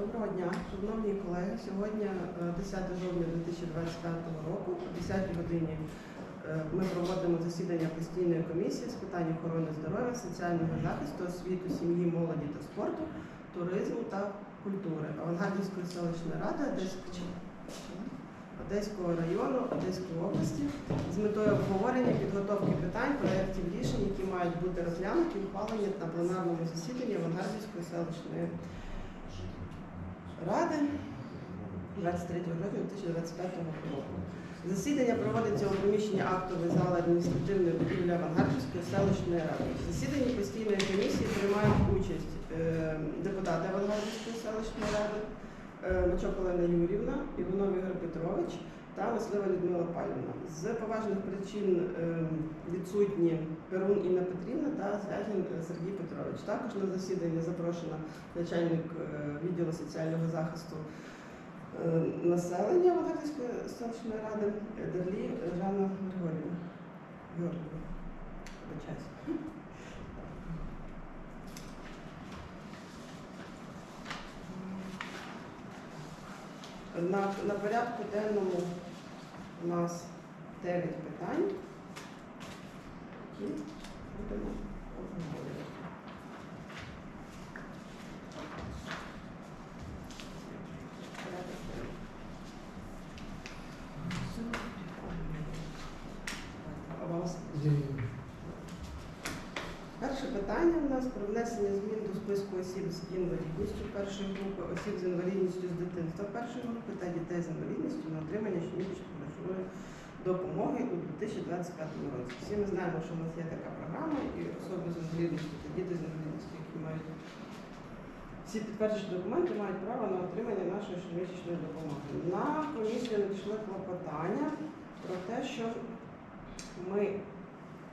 Доброго дня, шановні колеги. Сьогодні е, 10 жовтня 2025 року, о 10 годині е, ми проводимо засідання постійної комісії з питань охорони здоров'я, соціального захисту, освіти, сім'ї, молоді та спорту, туризму та культури Авангардівської селищної ради Одеської, Одеського району Одеської області з метою обговорення підготовки питань, проєктів рішень, які мають бути розглянуті ухвалені на пленарному засіданні Авангардівської селищної ради 23 грудня 2025 року. Засідання проводиться у приміщенні актової зали адміністративної будівлі Авангардівської селищної ради. В засіданні постійної комісії приймають участь е, депутати Авангардівської селищної ради, е, Мачок Олена Юрівна, Іванов Ігор Петрович та Маслива Людмила Павлівна. З поважних причин е, відсутні Перун Інна Петрівна та Звягін Сергій Петрович. Також на засідання запрошена начальник е, відділу соціального захисту е, населення Володимирської селищної ради Дерлі Жанна Григорівна. Георгіївна. На, на порядку денному у нас 9 питань, які будемо обговорювати. Перше питання у нас про внесення змін до списку осіб з інвалідністю першої групи, осіб з інвалідністю з дитинства першої групи та дітей з інвалідністю на отримання щомісячної грошової допомоги у 2025 році. Всі ми знаємо, що у нас є така програма, і особи з інвалідністю та діти з інвалідністю, які мають всі підтверджені документи, мають право на отримання нашої щомісячної допомоги. На комісію надійшли клопотання про те, що ми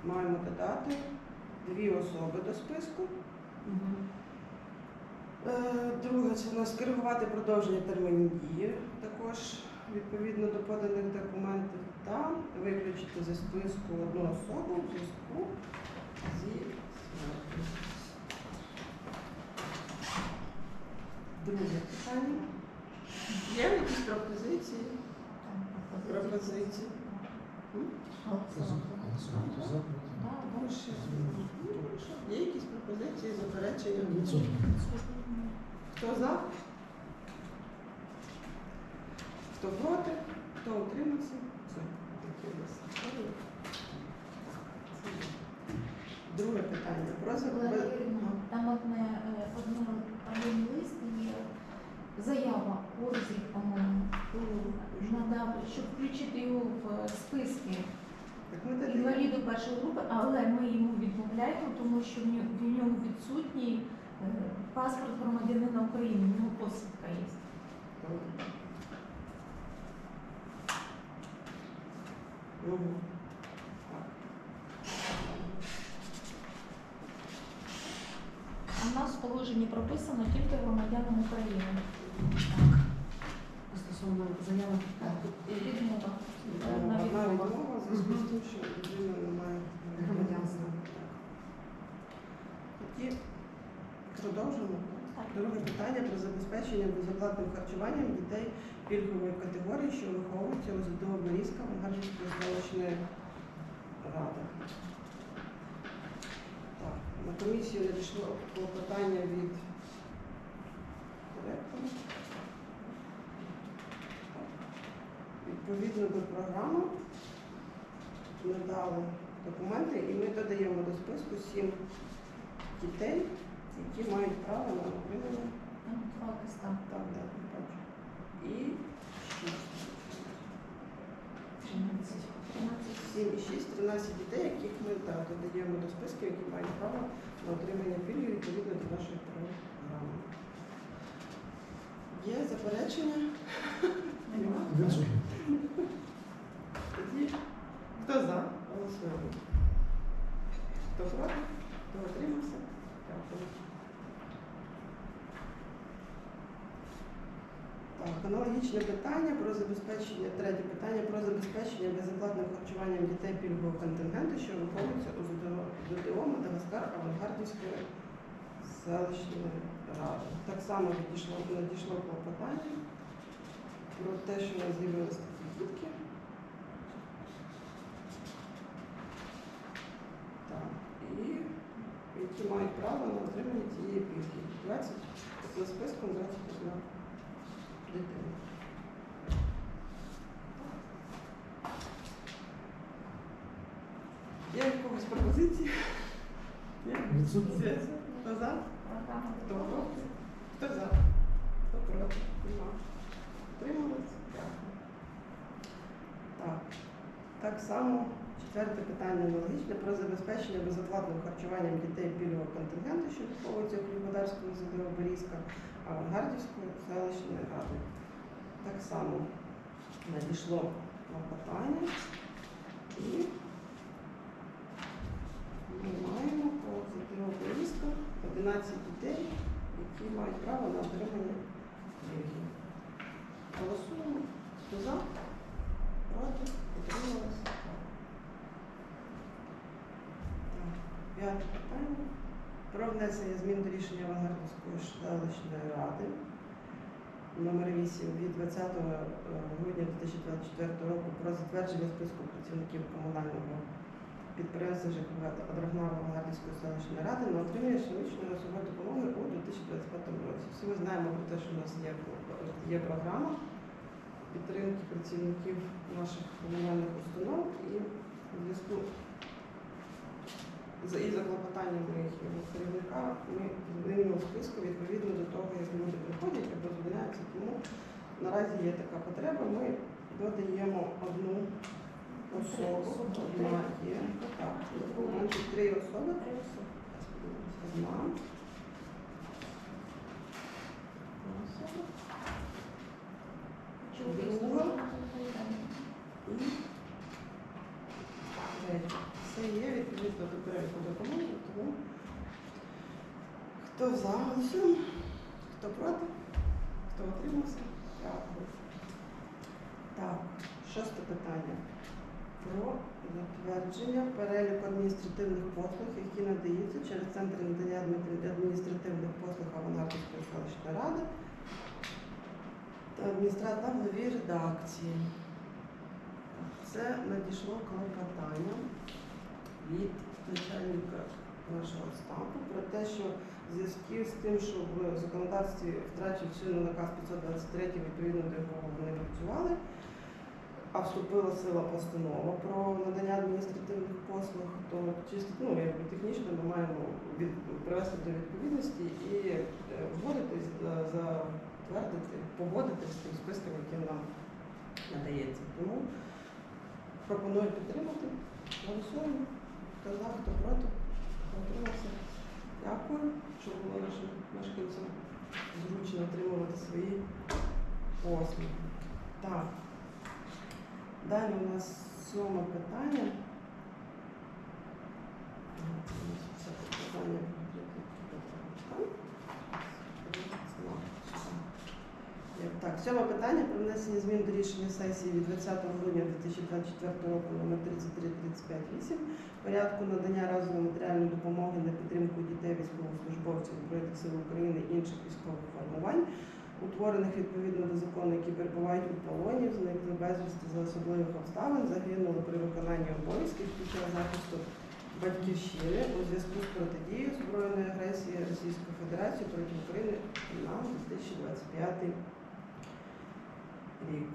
маємо додати дві особи до списку. Е, Друге, це у нас скоригувати продовження термінів дії, також відповідно до поданих документів, та виключити зі списку одну особу в зв'язку зі смертю. Друге питання. Є якісь пропозиції? Пропозиції? Є якісь пропозиції, заперечення? Хто за? Хто проти? Хто утримався? Все. Такі у нас. Друге питання. Про Олена. Юрівна, Там одне, е, одне один лист є, заява Орзі, по-моєму, надав, щоб включити його в е, списки Так ми тоді- інваліду першої групи, але ми йому відмовляємо, тому що в нього, в нього відсутній е, паспорт громадянина України, в нього посвідка є. А в нас в положенні прописано тільки громадянам України. Стосовно заяви Відмова. Одна На відмова. зв'язку з тим, що людина не має Громадянства. Тоді продовжимо. Так. Друге питання про забезпечення безоплатним харчуванням дітей пільгової категорії, що виховуються у Борізька Вангарської селищної ради. Так, на комісію надійшло клопотання від директора. Відповідно до програми надали документи і ми додаємо до списку сім дітей, які мають право на отримання так, так, не бачу. І шість. 13. 13. І шість, 13 дітей, яких ми так, додаємо до списку, які мають право на отримання пільги відповідно до нашої програми. Є заперечення? Нема? Тоді хто за? Голосуємо. Хто проти? Хто утримався? Дякую. Так, аналогічне питання про забезпечення, третє питання про забезпечення безоплатним харчуванням дітей пільгового контингенту, що виховуються у ЗДО Мадагаскар Авангардівської селищної ради. Так само надійшло, надійшло клопотання про те, що у нас з'явилися такі дітки. І які мають право на отримання цієї пільги. 20 за списком 21 дитина. Є в когось пропозиції? Є? Відсутні. Хто за? Хто проти? Хто за? Хто проти? Нема. Утримались? Так. Так само четверте питання аналогічне про забезпечення безоплатним харчуванням дітей пільгового контингенту, що виховується у Хлібодарському ЗДО Борізька, Авангардівської селищної ради. Так само надійшло клопотання і ми маємо по ЗДО Борізька 11 дітей, які мають право на отримання пільги. Голосуємо. Хто за? Проти? Утрималися? П'яте питання. Про внесення змін до рішення Авангардівської селищної ради номер 8 від 20 е, грудня 2024 року про затвердження списку працівників комунального підприємства ЖКВ Драгнава Авангардівської селищної ради на отримання щомісячної грошової допомоги у 2025 році. Всі ми знаємо про те, що у нас є, є програма підтримки працівників наших комунальних установ і в зв'язку з і за клопотаннями їхнього керівника ми змінимо списку відповідно до того, як люди приходять або звільняються. Тому наразі є така потреба. Ми додаємо одну особу. Одна є. Так, значить, три особи. Три особи. Одна. Друга. Все є відповідно до переліку документів, тому хто за голосуємо, хто проти, хто утримався, дякую. Так, шосте питання. Про затвердження переліку адміністративних послуг, які надаються через центр надання адміністративних послуг Авангардівської селищної ради та адміністратор в новій редакції. Це надійшло клопотання від начальника нашого штабу про те, що в зв'язку з тим, що в законодавстві втрачив чину наказ 523, відповідно до якого вони працювали, а вступила сила постанова про надання адміністративних послуг, то чисто ну, якби технічно ми маємо від, привести до відповідності і е, вводитись, за- затвердити, погодитись з тим списком, яким нам надається. Тому пропоную підтримати. Голосуємо. Хто за, хто проти, хто утримався. Дякую, щоб було нашим мешканцям зручно отримувати свої послуги. Так. Далі у нас сьоме питання. Так, сьоме питання про внесення змін до рішення сесії від 20 грудня 2024 року номер 33358 порядку надання разової матеріальної допомоги на підтримку дітей військовослужбовців Збройних сил України і інших військових формувань, утворених відповідно до закону, які перебувають у полоні, зникли безвісти за особливих обставин, загинули при виконанні обов'язків під час захисту батьківщини у зв'язку з протидією збройної агресії Російської Федерації проти України на 2025 рік.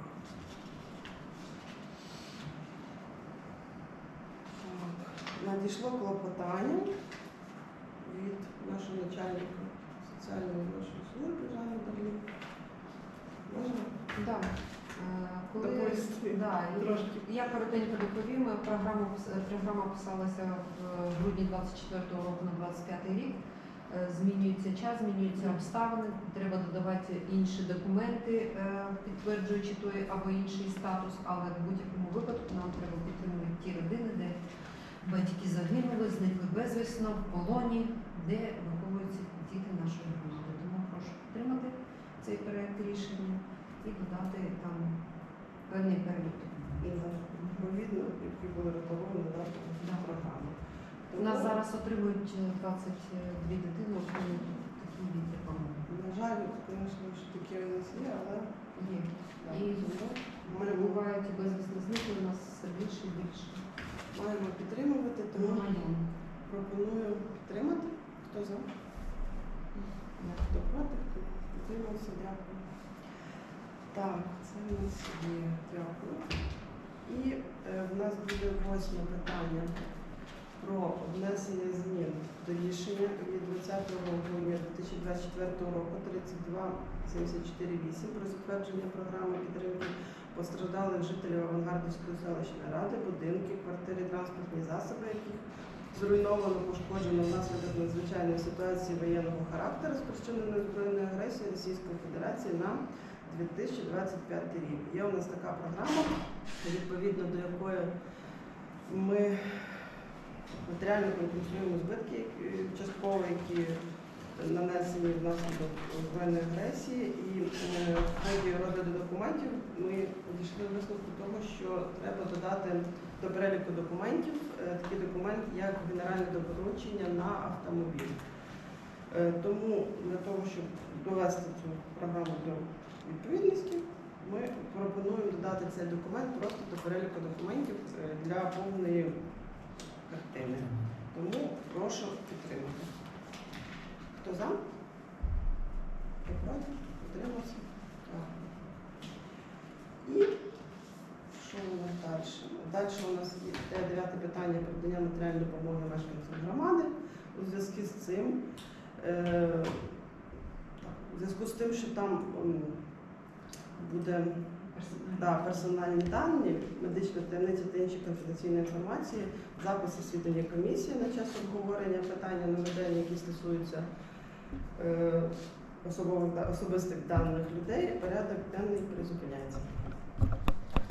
Надійшло клопотання від нашого начальника соціальної нашої служби Жанни Дарлі. Можна Да. Коли да, трошки? я коротенько доповім. Програма програма писалася в грудні 24-го року на 25 рік. Е, Змінюється час, змінюються обставини. Треба додавати інші документи, е, підтверджуючи той або інший статус. Але в будь-якому випадку нам треба підтримувати ті родини, де батьки загинули, зникли безвісно, в полоні, де виховуються діти нашої громади. Тому прошу підтримати цей проект рішення і додати там певний перелік. Відповідно, які були регульовані да, Да. програми. У нас зараз отримують е, 22 дитини, отримують такі від допомоги. На жаль, звісно, що таке у нас є, але Є. да, І Перебувають і безвісно зникли у нас все більше і більше. маємо підтримувати, тому пропоную підтримати. Хто за? Підтримався? Дякую. Так, це у нас є. Дякую. І е, в нас буде восьме питання про внесення змін до рішення від 20 грудня 2024 року 32748 про затвердження програми підтримки постраждалих жителів Авангардівської селищної ради, будинки, квартири, транспортні засоби, яких зруйновано, пошкоджено внаслідок надзвичайної ситуації воєнного характеру, спричиненої збройною агресією Російської Федерації на 2025 рік. Є у нас така програма, відповідно до якої ми матеріально компенсуємо збитки частково, які нанесені внаслідок збройної агресії. І е, в ході розгляду документів ми дійшли висновку того, що треба додати до переліку документів такий документ, як генеральне доручення на автомобіль. Е, Тому для того, щоб довести цю програму до відповідності, ми пропонуємо додати цей документ просто до переліку документів е, для повної картини. Тому прошу підтримати. Хто за? Хто проти? Підтримався? Дякую. І що у нас далі? Далі у нас є дев'яте питання про надання матеріальної допомоги мешканцям громади. У зв'язку з цим, е, у зв'язку з тим, що там м, буде да, персональні дані, медична таємниця та інші конфіденційні інформації, запис засідання комісії на час обговорення питання нововведень, які стосуються е, особистих даних людей, порядок денний призупиняється.